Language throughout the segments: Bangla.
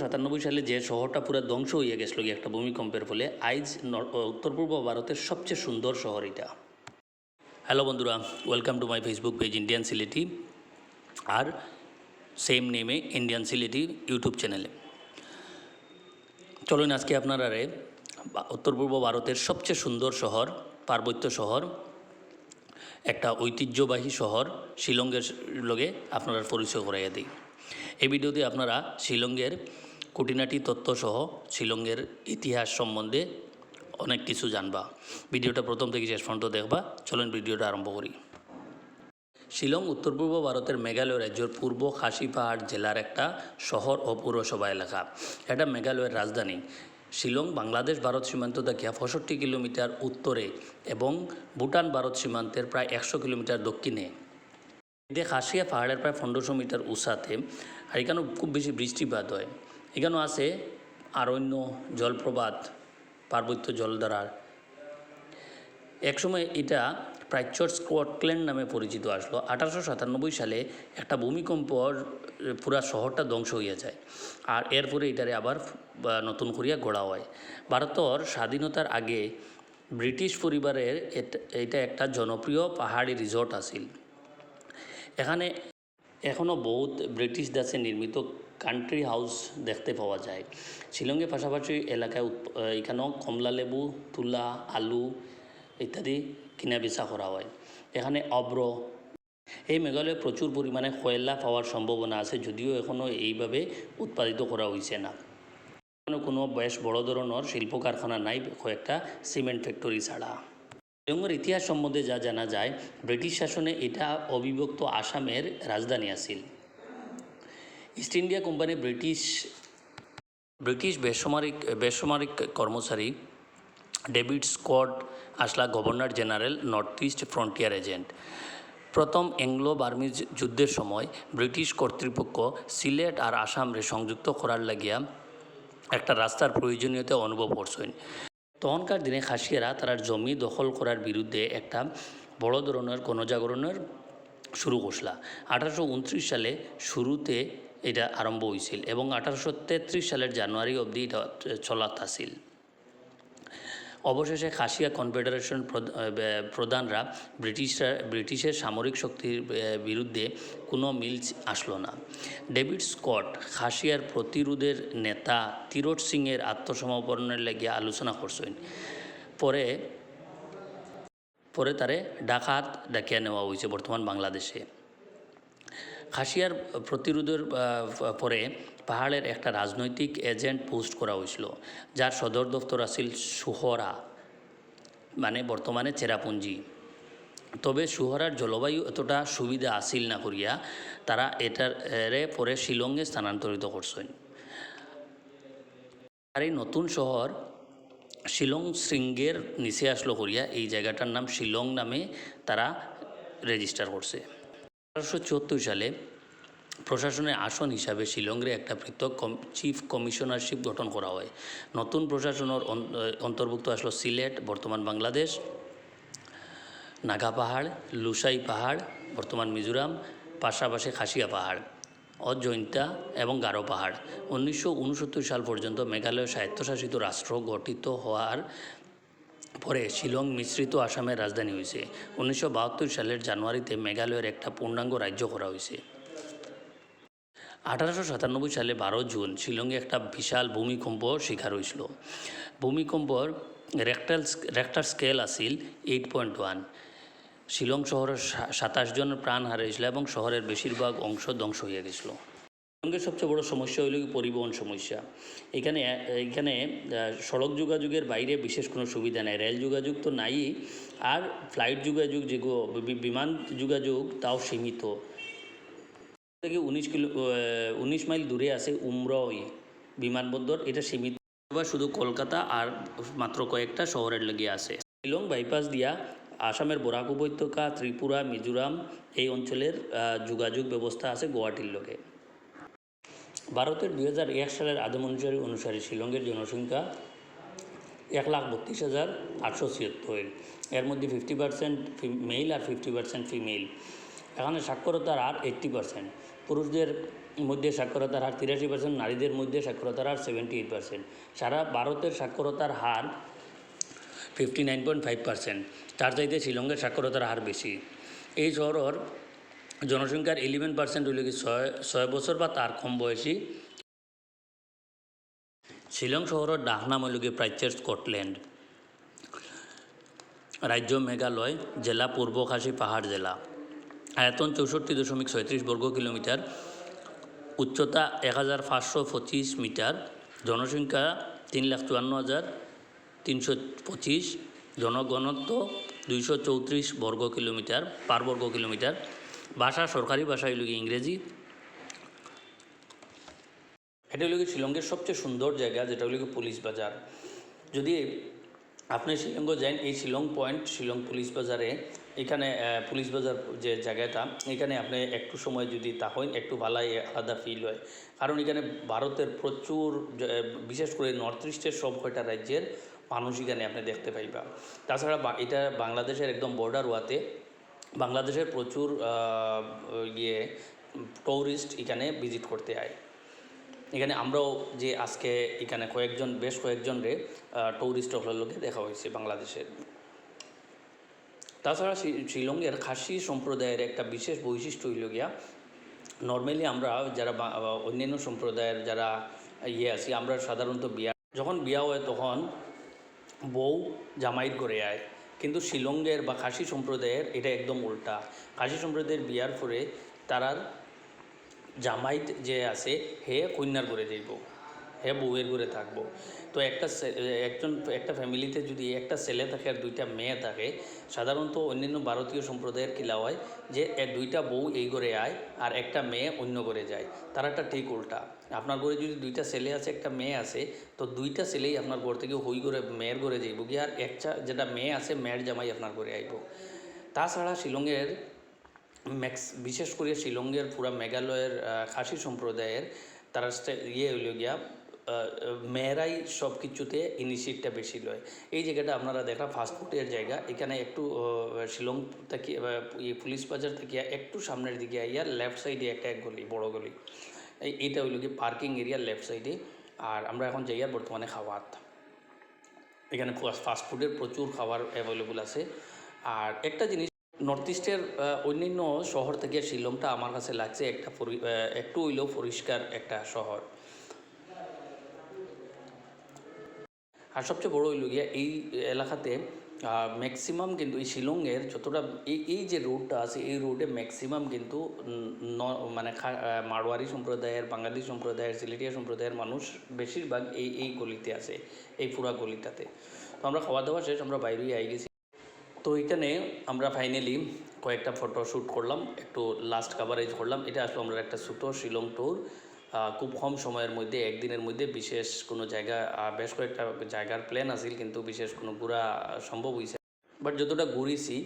সাতানব্বই সালে যে শহরটা পুরো ধ্বংস হয়ে গেছিল একটা ভূমিকম্পের ফলে, আইজ উত্তর পূর্ব ভারতের সবচেয়ে সুন্দর শহর এটা। হ্যালো বন্ধুরা welcome to my Facebook page Indian Sylheti R same নেমে ইন্ডিয়ান সিলেটি ইউটিউব চ্যানেলে চলুন আজকে আপনারা উত্তর পূর্ব ভারতের সবচেয়ে সুন্দর শহর, পার্বত্য শহর, একটা ঐতিহ্যবাহী শহর, শিলংয়ের লগে আপনারা পরিচয় করাইয়া দিই। এই ভিডিওতে আপনারা শিলংয়ের কুটিনাটি তত্ত্বসহ শিলংয়ের ইতিহাস সম্বন্ধে অনেক কিছু জানবা। ভিডিওটা প্রথম থেকে শেষ পর্যন্ত দেখবা। চলুন ভিডিওটা আরম্ভ করি। শিলং উত্তর পূর্ব ভারতের মেঘালয় রাজ্যের পূর্ব খাসি পাহাড় জেলার একটা শহর ও পৌরসভা এলাকা। এটা মেঘালয়ের রাজধানী। শিলং বাংলাদেশ ভারত সীমান্ত দেখিয়া পঁয়ষট্টি কিলোমিটার উত্তরে এবং ভুটান ভারত সীমান্তের প্রায় একশো কিলোমিটার দক্ষিণে। এতে খাসিয়া পাহাড়ের প্রায় পনেরোশো মিটার উষাতে আর এখানেও খুব বেশি বৃষ্টিপাত হয়। এখানেও আছে আরণ্য জলপ্রপাত, পার্বত্য জলধারার। একসময় এটা প্রাচ্যর স্কটল্যান্ড নামে পরিচিত আসলো। আঠারোশো সাতানব্বই সালে একটা ভূমিকম্পর পুরা শহরটা ধ্বংস হয়ে যায় আর এরপরে এটারে আবার নতুন করিয়া গড়া হয়। ভারতের স্বাধীনতার আগে ব্রিটিশ পরিবারের এটা একটা জনপ্রিয় পাহাড়ি রিসর্ট আছিল। এখানে এখনও বহুত ব্রিটিশ দাসে নির্মিত কান্ট্রি হাউস দেখতে পাওয়া যায়। শিলংয়ের পাশাপাশি এলাকায় এখানেও কমলা লেবু, তুলা, আলু ইত্যাদি কিনা বেচা করা হয়। এখানে অব্র এই মেঘালয়ে প্রচুর পরিমাণে কয়লা পাওয়ার সম্ভাবনা আছে, যদিও এখনও এইভাবে উৎপাদিত করা হয়েছে না। কোনো বেশ বড় ধরনের শিল্প কারখানা নাই, কয়েকটা সিমেন্ট ফ্যাক্টরি ছাড়া। শিলংয়ের ইতিহাস সম্বন্ধে যা জানা যায়, ব্রিটিশ শাসনে এটা অবিভক্ত আসামের রাজধানী আছিল। East India Company British British বেসামরিক বেসামরিক কর্মচারী ডেভিড স্কট আসলা governor general north east frontier agent. প্রথম অ্যাংলো বার্মিজ যুদ্ধের সময় ব্রিটিশ কর্তৃপক্ষ সিলেট আর আসামরে সংযুক্ত করার লাগিয়া একটা রাস্তার প্রয়োজনীয়তা অনুভব করছেন। তখনকার দিনে খাসিয়ারা তারা জমি দখল করার বিরুদ্ধে একটা বড় ধরনের গণজাগরণের শুরু করছিলা আঠারোশো উনত্রিশ সালে শুরুতে এটা আরম্ভ হয়েছিল এবং আঠারোশো তেত্রিশ সালের জানুয়ারি অবধি এটা চলাত আছিল। অবশেষে খাসিয়া কনফেডারেশন প্রধ- প্রধানরা ব্রিটিশরা, ব্রিটিশের সামরিক শক্তির বিরুদ্ধে কোনো মিল আসলো না। ডেভিড স্কট, খাসিয়ার প্রতিরোধের নেতা তিরোট সিংয়ের আত্মসমর্পণের লাগিয়ে আলোচনা করছেন। পরে পরে তারে ডাকাত ডাকিয়া নেওয়া হয়েছে বর্তমান বাংলাদেশে। খাসিয়ার প্রতিরোধের পরে পাহাড়ের একটা রাজনৈতিক এজেন্ট পোস্ট করা হয়েছিল, যার সদর দপ্তর আছিল সুহরা মানে বর্তমানে চেরাপুঞ্জি। তবে সুহরার জলবায়ু এতটা সুবিধা আসিল না করিয়া তারা এটার পরে শিলংয়ে স্থানান্তরিত করছেন। আর এই নতুন শহর শিলং শৃঙ্গের নিচে আসলো করিয়া এই জায়গাটার নাম শিলং নামে তারা রেজিস্টার করছে। আঠারোশো চুয়াত্তর সালে প্রশাসনের আসন হিসাবে শিলংরে একটা পৃথক চিফ কমিশনারশিপ গঠন করা হয়। নতুন প্রশাসনের অন্তর্ভুক্ত আসলো সিলেট, বর্তমান বাংলাদেশ, নাগা পাহাড়, লুসাই পাহাড়, বর্তমান মিজোরাম, পাশাপাশি খাসিয়া পাহাড়, অজৈন্তা এবং গারো পাহাড়। উনিশশো উনসত্তর সাল পর্যন্ত মেঘালয় স্বায়ত্তশাসিত রাষ্ট্র গঠিত হওয়ার পরে শিলং মিশ্রিত আসামের রাজধানী হয়েছে উনিশশো বাহাত্তর সালের জানুয়ারিতে মেঘালয়ের একটা পূর্ণাঙ্গ রাজ্য করা হয়েছে আঠারোশো সাতানব্বই সালে বারো জুন শিলংয়ে একটা বিশাল ভূমিকম্প শিকার হয়েছিল ভূমিকম্পর রেক্টাল রেক্টার স্কেল আছিল এইট পয়েন্ট ওয়ান। শিলং শহরের সাতাশ জন প্রাণ হারিয়েছিল এবং শহরের বেশিরভাগ অংশ ধ্বংস হয়ে গেছিল। শিলংয়ের সবচেয়ে বড় সমস্যা হইল পরিবহন সমস্যা। এখানে এখানে সড়ক যোগাযোগের বাইরে বিশেষ কোনো সুবিধা নেই, রেল যোগাযোগ তো নাই, আর ফ্লাইট যোগাযোগ যেগুলো বিমান যোগাযোগ তাও সীমিত। থেকে উনিশ কিলো উনিশ মাইল দূরে আছে উমরই বিমানবন্দর, এটা সীমিত। বা শুধু কলকাতা আর মাত্র কয়েকটা শহরের লেগে আছে। শিলং বাইপাস দিয়া আসামের বরাক উপত্যকা, ত্রিপুরা, মিজোরাম এই অঞ্চলের যোগাযোগ ব্যবস্থা আছে গুয়াহাটির লগে ভারতের দুই হাজার এক সালের আদম অনুসারী অনুসারে শিলংয়ের জনসংখ্যা এক লাখ বত্রিশ হাজার আটশো ছিয়াত্তর। এর মধ্যে ফিফটি পার্সেন্ট মেল আর ফিফটি পার্সেন্ট ফিমেল। এখানে সাক্ষরতার হার এইট্টি পার্সেন্ট। পুরুষদের মধ্যে সাক্ষরতার হার তিরাশি পার্সেন্ট, নারীদের মধ্যে সাক্ষরতার হার সেভেন্টি এইট পার্সেন্ট। সারা ভারতের সাক্ষরতার হার fifty nine point five percent. তার চাইতে শিলংয়ের সাক্ষরতার হার বেশি। এই শহরের জনসংখ্যার ইলেভেন পার্সেন্ট হইল কি ছয় ছয় বছর বা তার কম বয়সী। শিলং শহরের ডাক নাম হইল কি প্রাচ্যের স্কটল্যান্ড। রাজ্য মেঘালয়, জেলা পূর্ব খাসি পাহাড় জেলা। আয়তন চৌষট্টি দশমিক ছয়ত্রিশ বর্গ কিলোমিটার, উচ্চতা এক হাজার পাঁচশো পঁচিশ মিটার, জনসংখ্যা তিন লাখ চুয়ান্ন হাজার তিনশো পঁচিশ জনঘনত্ব দুইশো চৌত্রিশ বর্গ কিলোমিটার, পার বর্গ কিলোমিটার। ভাষা, সরকারি ভাষা হইল কি ইংরেজি? এটা হলো কি শিলংয়ের সবচেয়ে সুন্দর জায়গা, যেটা হলো কি পুলিশ বাজার। যদি আপনি শিলংগ যান, এই শিলং পয়েন্ট, শিলং পুলিশ বাজারে, এখানে পুলিশ বাজার যে জায়গাটা, এখানে আপনি একটু সময় যদি তাহন একটু ভালাই আলাদা ফিল হয়। কারণ এখানে ভারতের প্রচুর বিশেষ করে নর্থ ইস্টের সব কয়টা রাজ্যের মানুষ এখানে আপনি দেখতে পাইবা। তাছাড়া এটা বাংলাদেশের একদম বর্ডার ওয়াতে। বাংলাদেশের প্রচুর ইয়ে ট্যুরিস্ট এখানে ভিজিট করতে আয়। এখানে আমরাও যে আজকে এখানে কয়েকজন, বেশ কয়েকজন রে ট্যুরিস্ট লোকে দেখা হয়েছে বাংলাদেশের। তাছাড়া শিলংয়ের খাসি সম্প্রদায়ের একটা বিশেষ বৈশিষ্ট্য হইল গিয়া নর্মালি আমরা যারা অন্যান্য সম্প্রদায়ের যারা ইয়ে আছি, আমরা সাধারণত বিয়া যখন বিয়া হয় তখন বউ জামাইর করে আয়। কিন্তু শিলংয়ের বা খাসি সম্প্রদায়ের এটা একদম উল্টা। খাসি সম্প্রদায়ের বিয়ার পরে তারার জামাইত যে আছে হে কন্যার করে যাইব। হে বউয়ের করে থাকব। তো একটা একজন, একটা ফ্যামিলিতে যদি একটা ছেলে থাকে আর দুইটা মেয়ে থাকে, সাধারণত অন্যান্য ভারতীয় সম্প্রদায়ের কিলা হয় যে দুইটা বউ এই ঘরে আয় আর একটা মেয়ে অন্য করে যায়। তার একটা ঠিক উল্টা। আপনার ঘরে যদি দুইটা ছেলে আছে, একটা মেয়ে আছে, তো দুইটা ছেলেই আপনার ঘর থেকে হই ঘরে, মেয়ের ঘরে যাইব কি আর একটা যেটা মেয়ে আছে, মেয়ের জামাই আপনার ঘরে আইব। তাছাড়া শিলংয়ের ম্যাক্স, বিশেষ করে শিলংয়ের পুরা মেঘালয়ের খাসি সম্প্রদায়ের, তারা ইয়ে হইল গিয়া মেয়েরাই সব কিছুতে ইনিশিয়েটটা বেশি লয়। এই জায়গাটা আপনারা দেখা ফাস্টফুডের জায়গা। এখানে একটু শিলং থেকে পুলিশ বাজার থেকে একটু সামনের দিকে আইয়া লেফট সাইডে একটা এক গলি, বড় গলি। এই, এইটা হইল কি পার্কিং এরিয়ার লেফট সাইডে আর আমরা এখন যাইয়া বর্তমানে খাওয়াত এখানে ফাস্ট ফুডের প্রচুর খাবার অ্যাভেলেবল আছে। আর একটা জিনিস নর্থ ইস্টের অন্যান্য শহর থেকে শিলংটা আমার কাছে লাগছে একটা একটু হইলেও পরিষ্কার একটা শহর। আর সবচেয়ে বড় হইল গিয়া এই এলাকাতে ম্যাক্সিমাম কিন্তু এই শিলংয়ের যতটা, এই এই যে রোডটা আছে, এই রোডে ম্যাক্সিমাম কিন্তু ন- মানে মারোয়ারি সম্প্রদায়ের, বাঙালি সম্প্রদায়ের, সিলেটিয়া সম্প্রদায়ের মানুষ বেশিরভাগ এই এই গলিতে আছে, এই পুরা গলিটাতে। তো আমরা খাওয়া দাওয়া শেষ, আমরা বাইরেই আই গেছি। তো এখানে আমরা ফাইনালি কয়েকটা ফটো শ্যুট করলাম, একটু লাস্ট কাভারেজ করলাম। এটা আসলে আমরা একটা ছোটো শিলং ট্যুর খুব কম সময়ের মধ্যে, একদিনের মধ্যে বিশেষ কোনো জায়গা বেশ কয়েকটা জায়গার প্ল্যান আছিল কিন্তু বিশেষ কোনো ঘোরা সম্ভব হয়েছে বাট যতটা ঘুরিছি,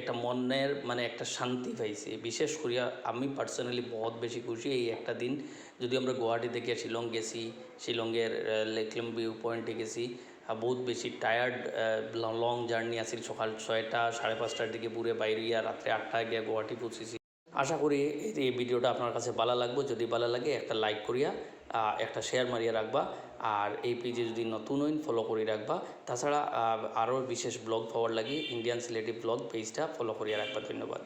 একটা মনের মানে একটা শান্তি পাইছি। বিশেষ করিয়া আমি পার্সোনালি বহুত বেশি খুশি এই একটা দিন। যদি আমরা গুয়াহাটি থেকে শিলং গেছি, শিলংয়ের লেকলম ভিউ পয়েন্টে গেছি বহুত বেশি টায়ার্ড লং জার্নি আছিল। সকাল ছয়টা, সাড়ে পাঁচটার দিকে বুড়ে বাইরে রাত্রে আটটায় গিয়ে গুয়াহাটি পৌঁছেছি। আশা করি এই ভিডিওটা আপনার কাছে ভালো লাগবে, যদি ভালো লাগে একটা লাইক করিয়া একটা শেয়ার মারিয়া রাখবা, আর এই পেজে যদি নতুন হইন ফলো করে রাখবা। তাছাড়া আরও বিশেষ ব্লগ পাওয়ার লাগে ইন্ডিয়ান সিলেটিভ ব্লগ পেজটা ফলো করিয়া রাখবা। ধন্যবাদ।